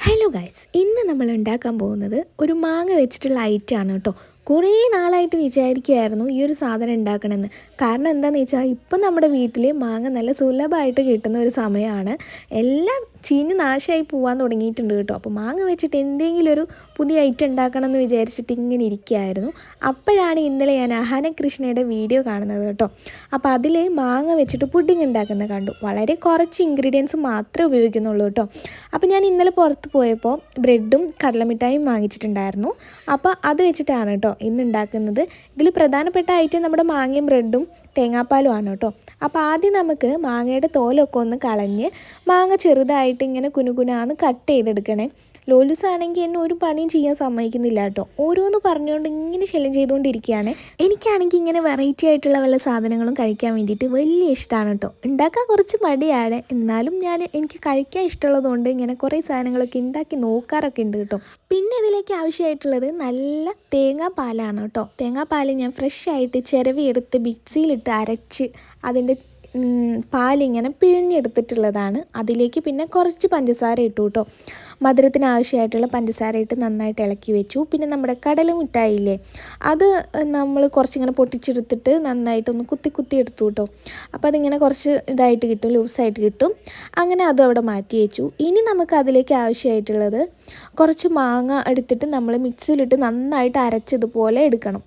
Hello guys ഇന്ന് നമ്മൾ ഉണ്ടാക്കാൻ പോകുന്നത് ഒരു മാങ്ങ വെച്ചിട്ടുള്ള ഐറ്റം ആണ് കേട്ടോ. കുറേ നാളായിട്ട് വിചാരിക്കുമായിരുന്നു ഈ ഒരു സാധനം ഉണ്ടാക്കണമെന്ന്. കാരണം എന്താണെന്ന് വെച്ചാൽ ഇപ്പം നമ്മുടെ വീട്ടിൽ മാങ്ങ നല്ല സുലഭമായിട്ട് കിട്ടുന്ന ഒരു സമയമാണ്. എല്ലാം ചീഞ്ഞ് നാശമായി പോകാൻ തുടങ്ങിയിട്ടുണ്ട് കേട്ടോ. അപ്പോൾ മാങ്ങ വെച്ചിട്ട് എന്തെങ്കിലും ഒരു പുതിയ ഐറ്റം ഉണ്ടാക്കണം എന്ന് വിചാരിച്ചിട്ട് ഇങ്ങനെ ഇരിക്കുകയായിരുന്നു. അപ്പോഴാണ് ഇന്നലെ ഞാൻ അഹാന കൃഷ്ണയുടെ വീഡിയോ കാണുന്നത് കേട്ടോ. അപ്പോൾ അതിൽ മാങ്ങ വെച്ചിട്ട് പുഡിങ് ഉണ്ടാക്കുന്നത് കണ്ടു. വളരെ കുറച്ച് ഇൻഗ്രീഡിയൻസ് മാത്രമേ ഉപയോഗിക്കുന്നുള്ളൂ കേട്ടോ. അപ്പോൾ ഞാൻ ഇന്നലെ പുറത്ത് പോയപ്പോൾ ബ്രെഡും കടലമിഠായും വാങ്ങിച്ചിട്ടുണ്ടായിരുന്നു. അപ്പോൾ അത് വെച്ചിട്ടാണ് കേട്ടോ ഇന്ന് ഉണ്ടാക്കുന്നത്. ഇതിൽ പ്രധാനപ്പെട്ട ഐറ്റം നമ്മുടെ മാങ്ങയും ബ്രെഡും തേങ്ങാപ്പാലും ആണ് കേട്ടോ. അപ്പോൾ ആദ്യം നമുക്ക് മാങ്ങയുടെ തോലൊക്കെ ഒന്ന് കളഞ്ഞ് മാങ്ങ ചെറുതായിട്ട് ഇങ്ങനെ കുനുകുനാന്ന് കട്ട് ചെയ്തെടുക്കണേ. ലോലുസ് ആണെങ്കിൽ എന്നെ ഒരു പണിയും ചെയ്യാൻ സമ്മതിക്കുന്നില്ല കേട്ടോ. ഓരോന്ന് പറഞ്ഞുകൊണ്ട് ഇങ്ങനെ ശല്യം ചെയ്തുകൊണ്ടിരിക്കുകയാണ്. എനിക്കാണെങ്കിൽ ഇങ്ങനെ വെറൈറ്റി ആയിട്ടുള്ള വല്ല സാധനങ്ങളും കഴിക്കാൻ വേണ്ടിയിട്ട് വലിയ ഇഷ്ടമാണ് കേട്ടോ. ഉണ്ടാക്കാൻ കുറച്ച് മടിയാണ്. എന്നാലും ഞാൻ എനിക്ക് കഴിക്കാൻ ഇഷ്ടമുള്ളതുകൊണ്ട് ഇങ്ങനെ കുറേ സാധനങ്ങളൊക്കെ ഉണ്ടാക്കി നോക്കാറൊക്കെ ഉണ്ട് കേട്ടോ. പിന്നെ ഇതിലേക്ക് ആവശ്യമായിട്ടുള്ളത് നല്ല തേങ്ങാപ്പാലാണ് കേട്ടോ. തേങ്ങാപ്പാൽ ഞാൻ ഫ്രഷ് ആയിട്ട് ചിരവിയെടുത്ത് മിക്സിയിലിട്ട് അരച്ച് അതിന്റെ പാലിങ്ങനെ പിഴിഞ്ഞെടുത്തിട്ടുള്ളതാണ്. അതിലേക്ക് പിന്നെ കുറച്ച് പഞ്ചസാര ഇട്ടു കേട്ടോ മധുരത്തിന് ആവശ്യമായിട്ടുള്ള പഞ്ചസാര ഇട്ട് നന്നായിട്ട് ഇളക്കി വെച്ചു. പിന്നെ നമ്മുടെ കടല മിഠായില്ലേ അത് നമ്മൾ കുറച്ചിങ്ങനെ പൊട്ടിച്ചെടുത്തിട്ട് നന്നായിട്ടൊന്ന് കുത്തി കുത്തി എടുത്തു കേട്ടോ അപ്പോൾ അതിങ്ങനെ കുറച്ച് ഇതായിട്ട് കിട്ടും ലൂസായിട്ട് കിട്ടും. അങ്ങനെ അതും അവിടെ മാറ്റി വെച്ചു. ഇനി നമുക്ക് അതിലേക്ക് ആവശ്യമായിട്ടുള്ളത് കുറച്ച് മാങ്ങ എടുത്തിട്ട് നമ്മൾ മിക്സിയിലിട്ട് നന്നായിട്ട് അരച്ചതുപോലെ എടുക്കണം.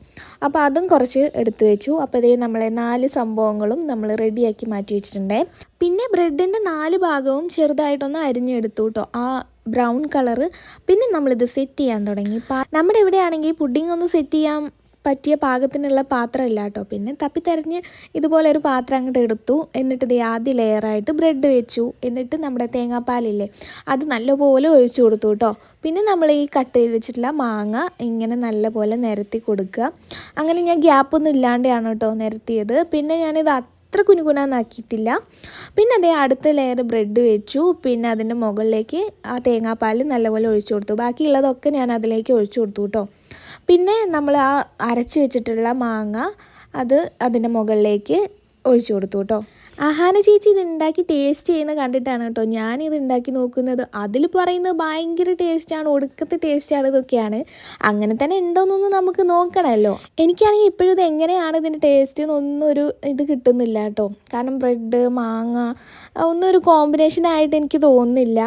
അപ്പോൾ അതും കുറച്ച് എടുത്തു വെച്ചു. അപ്പോൾ ഇതേ നമ്മളെ നാല് സംഭവങ്ങളും നമ്മൾ റെഡിയാക്കി മാറ്റി വെച്ചിട്ടുണ്ടേ. പിന്നെ ബ്രെഡിന്റെ നാല് ഭാഗവും ചെറുതായിട്ടൊന്ന് അരിഞ്ഞെടുത്തു കേട്ടോ ആ ബ്രൗൺ കളറ് പിന്നെ നമ്മളിത് സെറ്റ് ചെയ്യാൻ തുടങ്ങി. നമ്മുടെ ഇവിടെയാണെങ്കിൽ പുഡിംഗ് ഒന്ന് സെറ്റ് ചെയ്യാൻ പറ്റിയ പാകത്തിനുള്ള പാത്രമില്ല കേട്ടോ പിന്നെ തപ്പിത്തെറിഞ്ഞ് ഇതുപോലെ ഒരു പാത്രം അങ്ങോട്ട് എടുത്തു. എന്നിട്ട് ഇത് ആദ്യ ലെയറായിട്ട് ബ്രെഡ് വെച്ചു. എന്നിട്ട് നമ്മുടെ തേങ്ങാപ്പാലില്ലേ അത് നല്ലപോലെ ഒഴിച്ചു കൊടുത്തു കേട്ടോ പിന്നെ നമ്മൾ ഈ കട്ട് ചെയ്ത് വെച്ചിട്ടുള്ള മാങ്ങ ഇങ്ങനെ നല്ലപോലെ നിരത്തി കൊടുക്കുക. അങ്ങനെ ഞാൻ ഗ്യാപ്പൊന്നും ഇല്ലാണ്ടാണ് കേട്ടോ നിരത്തിയത്. പിന്നെ ഞാനിത് അത്ര കുനുകുനാന്നാക്കിയിട്ടില്ല പിന്നെ അതേ അടുത്ത ലെയർ ബ്രെഡ് വെച്ചു. പിന്നെ അതിന്റെ മുകളിലേക്ക് ആ തേങ്ങാപ്പാൽ നല്ലപോലെ ഒഴിച്ചു കൊടുത്തു. ബാക്കിയുള്ളതൊക്കെ ഞാൻ അതിലേക്ക് ഒഴിച്ചു കൊടുത്തു കേട്ടോ. പിന്നെ നമ്മൾ ആ അരച്ച് വെച്ചിട്ടുള്ള മാങ്ങ അത് അതിന്റെ മുകളിലേക്ക് ഒഴിച്ചു കൊടുത്തു കേട്ടോ. അഹാന ചേച്ചി ഇത് ഉണ്ടാക്കി ടേസ്റ്റ് ചെയ്യുന്നത് കണ്ടിട്ടാണ് കേട്ടോ. ഞാനിത് ഉണ്ടാക്കി നോക്കുന്നത്. അതിൽ പറയുന്നത് ഭയങ്കര ടേസ്റ്റാണ് ഒടുക്കത്തെ ടേസ്റ്റാണ് ഇതൊക്കെയാണ്. അങ്ങനെ തന്നെ ഉണ്ടോയെന്നൊന്ന് നമുക്ക് നോക്കണമല്ലോ. എനിക്കാണെങ്കിൽ ഇപ്പോഴും ഇത് എങ്ങനെയാണ് ഇതിന്റെ ടേസ്റ്റ് എന്നൊന്നും ഒരു ഇത് കിട്ടുന്നില്ല കേട്ടോ. കാരണം ബ്രെഡ് മാങ്ങ ഒന്നും ഒരു കോമ്പിനേഷനായിട്ട് എനിക്ക് തോന്നുന്നില്ല.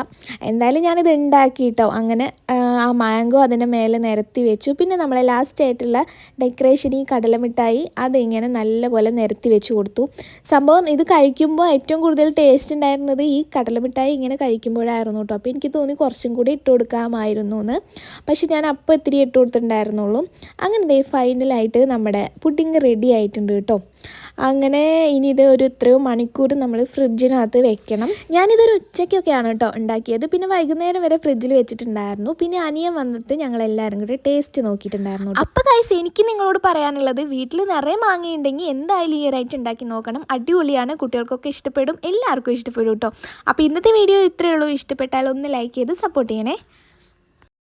എന്തായാലും ഞാനിത് ഉണ്ടാക്കി കേട്ടോ. അങ്ങനെ ആ മാംഗോ അതിന്റെ മേലെ നിരത്തി വെച്ചു. പിന്നെ നമ്മളെ ലാസ്റ്റ് ആയിട്ടുള്ള ഡെക്കറേഷൻ ഈ കടലമിഠായി അതിങ്ങനെ നല്ലപോലെ നിരത്തി വെച്ച് കൊടുത്തു. സംഭവം ഇത് കഴിക്കുമ്പോൾ ഏറ്റവും കൂടുതൽ ടേസ്റ്റ് ഉണ്ടായിരുന്നത് ഈ കടലമിഠായി ഇങ്ങനെ കഴിക്കുമ്പോഴായിരുന്നു കേട്ടോ. അപ്പോൾ എനിക്ക് തോന്നി കുറച്ചും കൂടി ഇട്ട് കൊടുക്കാമായിരുന്നു എന്ന്. പക്ഷെ ഞാൻ അപ്പോൾ ഇത്തിരി ഇട്ട് കൊടുത്തിട്ടുണ്ടായിരുന്നുള്ളൂ. അങ്ങനെ ഫൈനലായിട്ട് നമ്മുടെ പുഡിങ് റെഡി ആയിട്ടുണ്ട് കേട്ടോ. അങ്ങനെ ഇനി ഇത് ഒരു ഇത്രയും മണിക്കൂർ നമ്മൾ ഫ്രിഡ്ജിനകത്ത് വെക്കണം. ഞാനിതൊരു ഉച്ചയ്ക്കൊക്കെയാണ് കേട്ടോ ഉണ്ടാക്കിയത്. പിന്നെ വൈകുന്നേരം വരെ ഫ്രിഡ്ജിൽ വെച്ചിട്ടുണ്ടായിരുന്നു. പിന്നെ അനിയൻ വന്നിട്ട് ഞങ്ങൾ എല്ലാവരും കൂടി ടേസ്റ്റ് നോക്കിയിട്ടുണ്ടായിരുന്നു അപ്പോൾ കൈസ് എനിക്ക് നിങ്ങളോട് പറയാനുള്ളത് വീട്ടിൽ നിറയെ മാങ്ങയുണ്ടെങ്കിൽ എന്തായാലും ഈ ഒരായിട്ട് ഉണ്ടാക്കി നോക്കണം. അടിപൊളിയാണ്. കുട്ടികൾക്കൊക്കെ ഇഷ്ടപ്പെടും. എല്ലാവർക്കും ഇഷ്ടപ്പെടും കേട്ടോ അപ്പോൾ ഇന്നത്തെ വീഡിയോ ഇത്രയേ ഉള്ളൂ. ഇഷ്ടപ്പെട്ടാൽ ഒന്ന് ലൈക്ക് ചെയ്ത് സപ്പോർട്ട് ചെയ്യണേ.